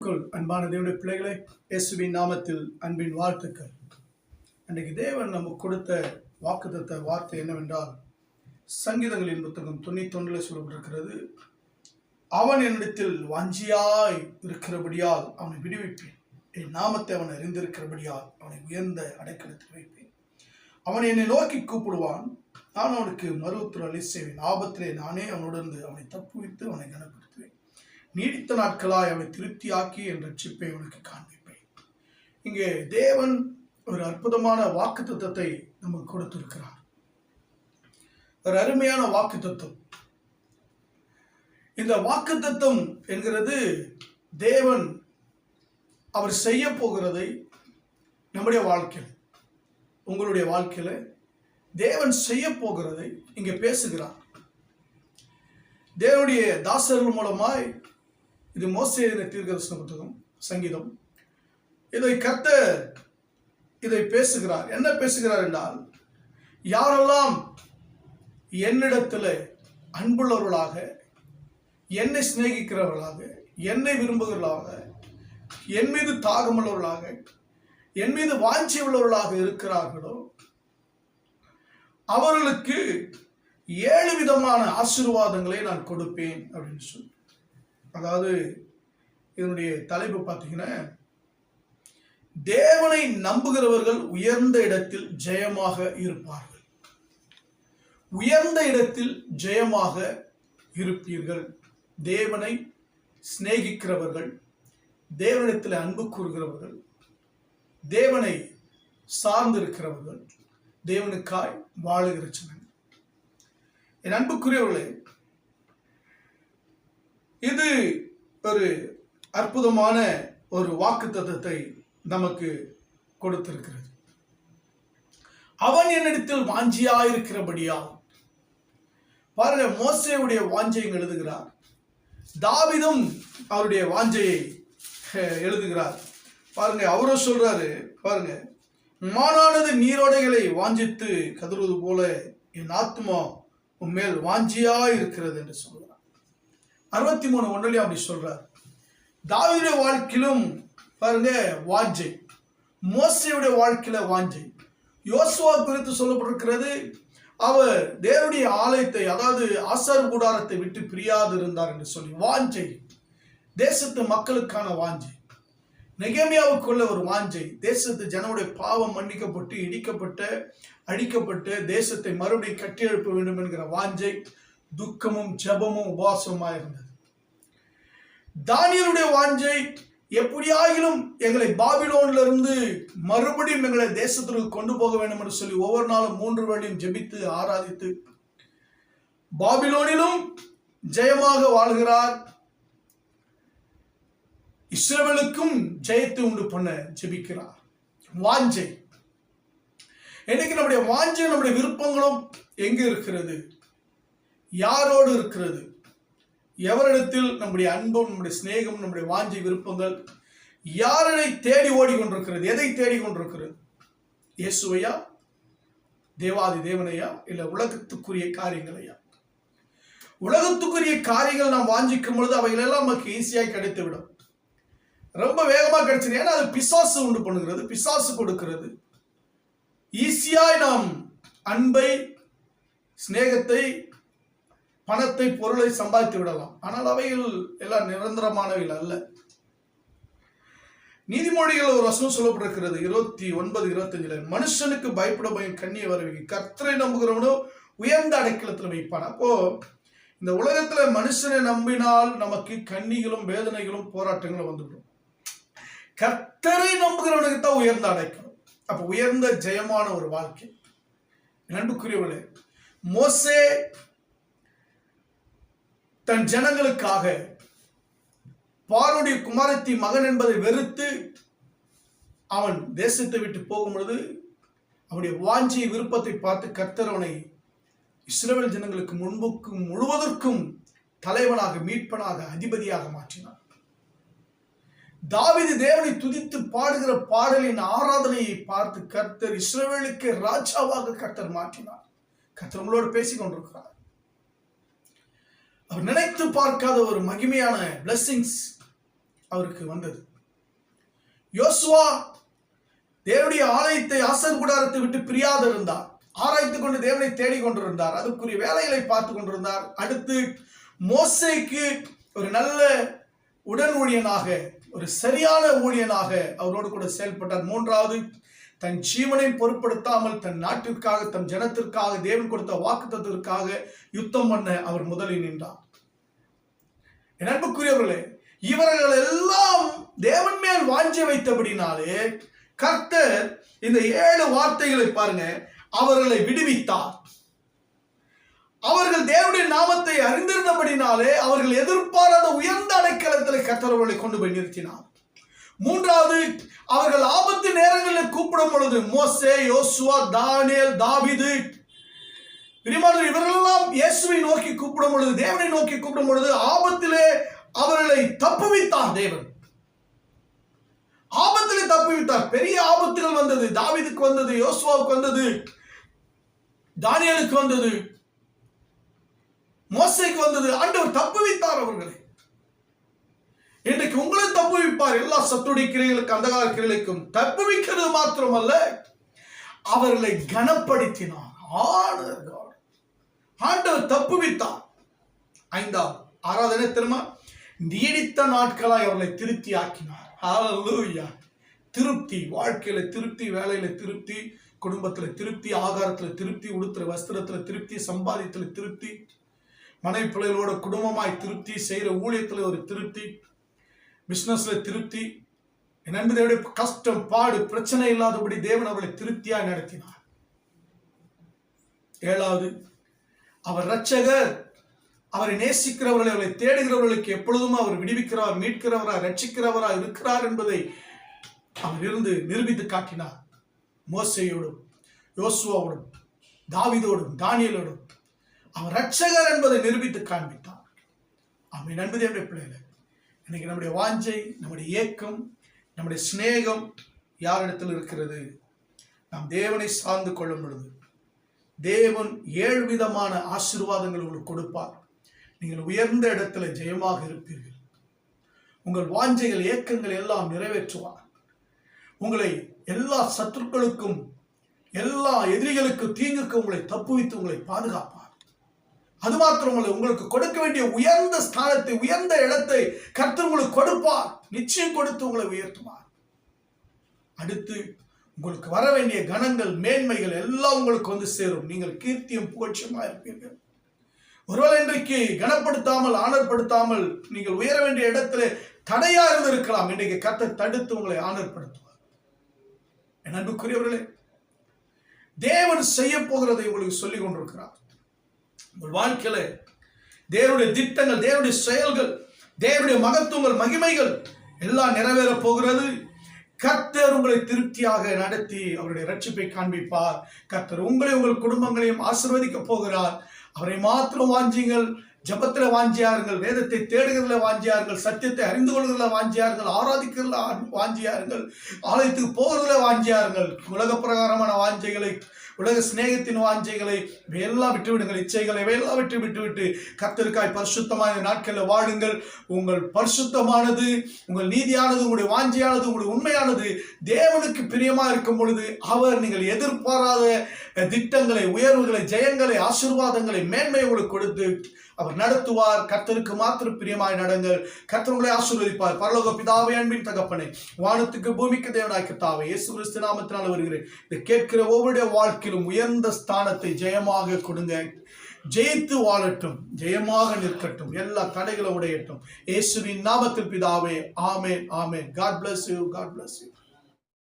அன்பான தேவனுடைய பிள்ளைகளே இயேசுவின் நாமத்தில் அன்பின் வாழ்த்துக்கள். அன்றைக்கு தேவன் நமக்கு கொடுத்த வாக்குத்த வார்த்தை என்னவென்றால் சங்கீதங்களின் புத்தகம் தொண்ணூத்தொன்றில் சொல்லப்பட்டிருக்கிறது அவன் என்னிடத்தில் வாஞ்சியாய் இருக்கிறபடியால் அவனை விடுவிப்பேன். என் நாமத்தை அவன் அறிந்திருக்கிறபடியால் அவனை உயர்ந்த அடைக்கலத்தில் வைப்பேன். அவன் என்னை நோக்கி கூப்பிடுவான். நான் அவனுக்கு மருவத்துறை அலி செய்வேன் ஆபத்திலே நானே அவனுடன் அவனை தப்புவித்து அவனை கனப்படுத்துவேன். நீடித்த நாட்களாய் அவளை திருப்தியாக்கி என் ரட்சிப்பை அவனுக்கு காண்பிப்பேன். இங்கே தேவன் ஒரு அற்புதமான வாக்கு தத்துவத்தை நமக்கு கொடுத்திருக்கிறார். ஒரு அருமையான வாக்கு தத்துவம் இந்த வாக்கு தத்துவம் என்கிறது தேவன் அவர் செய்ய போகிறதை நம்முடைய வாழ்க்கையில் உங்களுடைய வாழ்க்கையில் தேவன் செய்ய போகிறதை இங்கே பேசுகிறார். தேவனுடைய தாசர்கள் மூலமாய் இது மோசே தீர்க்கதர்சன புத்தகம் சங்கீதம். இதை கத்த இதை பேசுகிறார். என்ன பேசுகிறார் என்றால் யாரெல்லாம் என்னிடத்தில் அன்புள்ளவர்களாக என்னை சிநேகிக்கிறவர்களாக என்னை விரும்புகிறவர்களாக என் மீது தாகமுள்ளவர்களாக என் மீது வாஞ்சி உள்ளவர்களாக இருக்கிறார்களோ அவர்களுக்கு ஏழு விதமான ஆசீர்வாதங்களை நான் கொடுப்பேன் அப்படின்னு சொல்லி. அதாவது இதனுடைய தலைப்பு பார்த்தீங்கன்னா தேவனை நம்புகிறவர்கள் உயர்ந்த இடத்தில் ஜெயமாக இருப்பார்கள். உயர்ந்த இடத்தில் ஜெயமாக இருப்பீர்கள். தேவனை சிநேகிக்கிறவர்கள் தேவனிடத்தில் அன்பு கூறுகிறவர்கள் தேவனை சார்ந்திருக்கிறவர்கள் தேவனுக்காய் வாழுகிற சின்னங்கள் என் அன்புக்குரியவர்களே இது ஒரு அற்புதமான ஒரு வாக்கு தத்துவத்தை நமக்கு கொடுத்திருக்கிறது. அவன் என்னிடத்தில் வாஞ்சியாயிருக்கிறபடியால் பாருங்க மோசையுடைய வாஞ்சையும் எழுதுகிறார். தாவிதும் அவருடைய வாஞ்சையை எழுதுகிறார். பாருங்க அவரும் சொல்றாரு பாருங்க மானானது நீரோடைகளை வாஞ்சித்து கதறுவது போல என் ஆத்மா உன்மேல் வாஞ்சியா இருக்கிறது என்று சொல்றார். அறுபத்தி மூணு ஒன்றுலையும் அப்படி சொல்றார். தாவீதுடைய வாழ்க்கையிலும் பாருங்க வாஞ்சை. மோசையுடைய வாழ்க்கையில வாஞ்சை. யோசுவா குறித்து சொல்லப்பட்டிருக்கிறது அவர் தேவனுடைய ஆலயத்தை அதாவது ஆசார் கூடாரத்தை விட்டு பிரியாது இருந்தார் என்று சொல்லி வாஞ்சை. தேசத்து மக்களுக்கான வாஞ்சை. நெகேமியாவுக்குள்ள ஒரு வாஞ்சை. தேசத்து ஜனவுடைய பாவம் மன்னிக்கப்பட்டு இடிக்கப்பட்ட அழிக்கப்பட்டு தேசத்தை மறுபடியும் கட்டியெழுப்ப வேண்டும் என்கிற வாஞ்சை. துக்கமும் ஜெபமும் உபவாசமுமா இருந்தது தானியலுடைய வாஞ்சை எப்படியாகிலும் எங்களை பாபிலோன்ல இருந்து மறுபடியும் எங்களை தேசத்திற்கு கொண்டு போக வேண்டும் என்று சொல்லி ஒவ்வொரு நாளும் மூன்று வழியும் ஜெபித்து ஆராதித்து பாபிலோனிலும் ஜெயமாக வாழ்கிறார். இஸ்ரவேலுக்கும் ஜெயத்தை உண்டு பண்ண ஜெபிக்கிறார். வாஞ்சை. இன்னைக்கு நம்முடைய வாஞ்சை நம்முடைய விருப்பங்களும் எங்க இருக்கிறது? யாரோடு இருக்கிறது? எவரிடத்தில் நம்முடைய அன்பும் நம்முடைய சிநேகம் நம்முடைய வாஞ்சி விருப்பங்கள் யாரனை தேடி ஓடிக்கொண்டிருக்கிறது? எதை தேடிக்கொண்டிருக்கிறது? இயேசுவையா? தேவாதி தேவனையா? இல்லை உலகத்துக்குரிய காரியங்களையா? உலகத்துக்குரிய காரியங்கள் நாம் வாஞ்சிக்கும் பொழுது அவைகளெல்லாம் நமக்கு ஈஸியாக கிடைத்து விடும் ரொம்ப வேகமாக கிடைச்சது ஏன்னா அது பிசாசு உண்டு பண்ணுகிறது பிசாசு கொடுக்கிறது. ஈஸியாய் நாம் அன்பை சிநேகத்தை பணத்தை பொருளை சம்பாதித்து விடலாம். ஆனால் அவைகள் எல்லாம் நிரந்தரமானவைகள் அல்ல. நீதிமொழிகள் ஒரு வசனம் சொல்லப்பட்டிருக்கிறது. இருபத்தி ஒன்பது இருபத்தஞ்சுல மனுஷனுக்கு பயப்பட பயம் கண்ணிய வரவை கர்த்தரை நம்புகிறவனோ உயர்ந்த அடைக்கலத்தில் வைப்பான். அப்போ இந்த உலகத்துல மனுஷனை நம்பினால் நமக்கு கண்ணிகளும் வேதனைகளும் போராட்டங்களும் வந்துவிடும். கர்த்தரை நம்புகிறவனுக்கு தான் உயர்ந்த அடைக்கலம். அப்ப உயர்ந்த ஜெயமான ஒரு வாழ்க்கை. நண்புக்குரியவர்களே மோசே தன் ஜனங்களுக்காக பாருடைய குமாரத்தி மகன் என்பதை வெறுத்து அவன் தேசத்தை விட்டு போகும் பொழுது அவனுடைய வாஞ்சிய விருப்பத்தை பார்த்து கர்த்தர் அவனை ஜனங்களுக்கு முன்புக்கும் முழுவதற்கும் தலைவனாக மீட்பனாக அதிபதியாக மாற்றினார் தாவிது தேவனை துதித்து பாடுகிற பாடலின் ஆராதனையை பார்த்து கர்த்தர் இஸ்ரேலுக்கு ராஜாவாக கர்த்தர் மாற்றினார். கர்த்தர் உங்களோடு பேசிக் கொண்டிருக்கிறார். அவர் நினைத்து பார்க்காத ஒரு மகிமையான பிளஸ்ஸிங்ஸ் அவருக்கு வந்தது. யோசுவா தேவனுடைய ஆலயத்தை ஆசர் கூடாரத்தை விட்டு பிரியாது இருந்தார் ஆராய்த்து கொண்டு தேவனை தேடிக் கொண்டிருந்தார். அதுக்குரிய வேலைகளை பார்த்து கொண்டிருந்தார். அடுத்து மோசைக்கு ஒரு நல்ல உடன் ஊழியனாக ஒரு சரியான ஊழியனாக அவரோடு கூட செயல்பட்டார். மூன்றாவது தன் ஜீவனை பொருட்படுத்தாமல் தன் நாட்டிற்காக தன் ஜனத்திற்காக தேவன் கொடுத்த வாக்குத்தத்திற்காக யுத்தம் பண்ண அவர் முதலில் நின்றார். என் இவர்கள் எல்லாம் தேவன் மேல் வாஞ்சி வைத்தபடினாலே கர்த்தர் இந்த ஏழு வார்த்தைகளை பாருங்க அவர்களை விடுவித்தார். அவர்கள் தேவனுடைய நாமத்தை அறிந்திருந்தபடினாலே அவர்கள் எதிர்பாராத உயர்ந்த அடைக்கலத்தில் கர்த்தர் அவர்களை கொண்டு போய் நிறுத்தினார். மூன்றாவது அவர்கள் நேரங்களில் கூப்பிடும் பொழுது மோசே யோசுவா தானியல் தாவிது. பிரிமானவர் இவர்களெல்லாம் இயேசுவை நோக்கி கூப்பிடும் பொழுது தேவனை நோக்கி கூப்பிடும் பொழுது ஆபத்திலே அவர்களை தப்புவித்தார் தேவன். ஆபத்திலே தப்புவித்தார். பெரிய ஆபத்துகள் வந்தது. தாவிதுக்கு வந்தது யோசுவாவுக்கு வந்தது தானியலுக்கு வந்தது மோசைக்கு வந்தது. ஆண்டவர் தப்புவித்தார் அவர்களை. இன்றைக்கு உங்களும் தப்புவிப்பார். எல்லா சத்துடைய கிரைகளுக்கு அந்தகார கிரைகளுக்கும் தப்புவிக்கிறது மாத்திரமல்ல அவர்களை கனப்படுத்தினார். ஆண்டவர் ஆண்டவர் தப்புவித்தார். ஐந்தாவது ஆறாவது என்ன தெரியுமா? நீடித்த நாட்களாய் அவர்களை திருப்தி ஆக்கினார் திருப்தி வாழ்க்கையில திருப்தி வேலையில திருப்தி குடும்பத்துல திருப்தி ஆகாரத்துல திருப்தி உடுத்துற வஸ்திரத்துல திருப்தி சம்பாதித்துல திருப்தி மனைவி பிள்ளைகளோட குடும்பமாய் திருப்தி செய்யற ஊழியத்துல ஒரு திருப்தி பிஸ்னஸ்ல திருப்தி என் அன்பு கஷ்டம் பாடு பிரச்சனை இல்லாதபடி தேவன் அவளை திருப்தியாய் நடத்தினார். ஏழாவது அவர் ரட்சகர் அவரை நேசிக்கிறவர்களை அவரை தேடுகிறவர்களுக்கு எப்பொழுதும் அவர் விடுவிக்கிறவர் மீட்கிறவரா ரட்சிக்கிறவரா இருக்கிறார் என்பதை அவர் இருந்து நிரூபித்து காட்டினார். மோசையோடும் யோசுவாவோடும் தாவிதோடும் தானியலோடும். அவர் ரட்சகர் என்பதை நிரூபித்து காண்பித்தார். அவன் நண்பதே பிள்ளைகளை இன்னைக்கு நம்முடைய வாஞ்சை நம்முடைய ஏக்கம் நம்முடைய சிநேகம் யாரிடத்தில் இருக்கிறது? நாம் தேவனை சார்ந்து கொள்ளும் பொழுது. தேவன் ஏழு விதமான ஆசீர்வாதங்கள் உங்களுக்கு கொடுப்பார். நீங்கள் உயர்ந்த இடத்துல ஜெயமாக இருப்பீர்கள். உங்கள் வாஞ்சைகள் ஏக்கங்கள் எல்லாம் நிறைவேற்றுவார். உங்களை எல்லா சத்துருக்களுக்கும் எல்லா எதிரிகளுக்கும் தீங்குக்கும் உங்களை தப்புவித்து உங்களை பாதுகாப்பார். அது மாத்திரமல்ல உங்களுக்கு கொடுக்க வேண்டிய உயர்ந்த ஸ்தானத்தை உயர்ந்த இடத்தை கர்த்தர் உங்களுக்கு கொடுப்பார். நிச்சயம் கொடுத்து உங்களை உயர்த்துவார். அடுத்து உங்களுக்கு வர வேண்டிய கணங்கள் மேன்மைகள் எல்லாம் உங்களுக்கு வந்து சேரும். நீங்கள் கீர்த்தியும் புகழ்ச்சியுமா இருப்பீர்கள். ஒருவேளை இன்றைக்கு கனப்படுத்தாமல் ஆனர்படுத்தாமல் நீங்கள் உயர வேண்டிய இடத்துல தடையா இருந்திருக்கலாம். இன்றைக்கு கத்தை தடுத்து உங்களை ஆனர்படுத்துவார் என் அன்புக்குரியவர்களே தேவன் செய்ய போகிறதை உங்களுக்கு சொல்லிக் கொண்டிருக்கிறார். உங்கள் வாழ்க்கையில தேவனுடைய திட்டங்கள் தேவனுடைய செயல்கள் தேவனுடைய மகத்துவங்கள் மகிமைகள் எல்லாம் நிறைவேற போகிறது. கர்த்தர் உங்களை திருப்தியாக நடத்தி அவருடைய ரட்சிப்பை காண்பிப்பார். கர்த்தர் உங்களை உங்கள் குடும்பங்களையும் ஆசிர்வதிக்க போகிறார். அவரை மாத்திரம் வாஞ்சிங்கள் ஜபத்தில் வாஞ்சியாருங்கள் வேதத்தை தேடுகிறதுல வாஞ்சியாருங்கள் சத்தியத்தை அறிந்து கொள்கிறதுல வாஞ்சியாருங்கள் ஆராதிக்கிறதுல வாஞ்சியாருங்கள் ஆலயத்துக்கு போகிறதுல வாஞ்சியாருங்கள். உலக பிரகாரமான வாஞ்சைகளை உலக சிநேகத்தின் வாஞ்சைகளை இவையெல்லாம் விட்டுவிடுங்கள் இச்சைகளை இவையெல்லாம் விட்டு விட்டு விட்டு கர்த்தருக்காய் பரிசுத்தமான நாட்களில் வாழுங்கள். உங்கள் பரிசுத்தமானது உங்கள் நீதியானது உங்களுடைய வாஞ்சையானது உங்களுடைய உண்மையானது தேவனுக்கு பிரியமாக இருக்கும் பொழுது அவர் நீங்கள் எதிர்பாராத திட்டங்களை உயர்வுகளை ஜெயங்களை ஆசீர்வாதங்களை மேன்மை உங்களுக்கு கொடுத்து அவர் நடத்துவார். கர்த்தருக்கு மாத்திரம் பிரியமாய் நடங்கள். கர்த்தர்களை ஆசீர்வதிப்பார். பரலோக பிதாவை அன்பின் தகப்பனை வானத்துக்கு பூமிக்கு தேவனாய் தாவை இயேசு கிறிஸ்து நாமத்தினால் வருகிறேன். இதை கேட்கிற ஒவ்வொருடைய வாழ்க்கையிலும் உயர்ந்த ஸ்தானத்தை ஜெயமாக கொடுங்க. ஜெயித்து வாழட்டும். ஜெயமாக நிற்கட்டும். எல்லா தடைகளை உடையட்டும். இயேசுவின் நாமத்தில் பிதாவே ஆமேன் ஆமேன். God bless you God bless you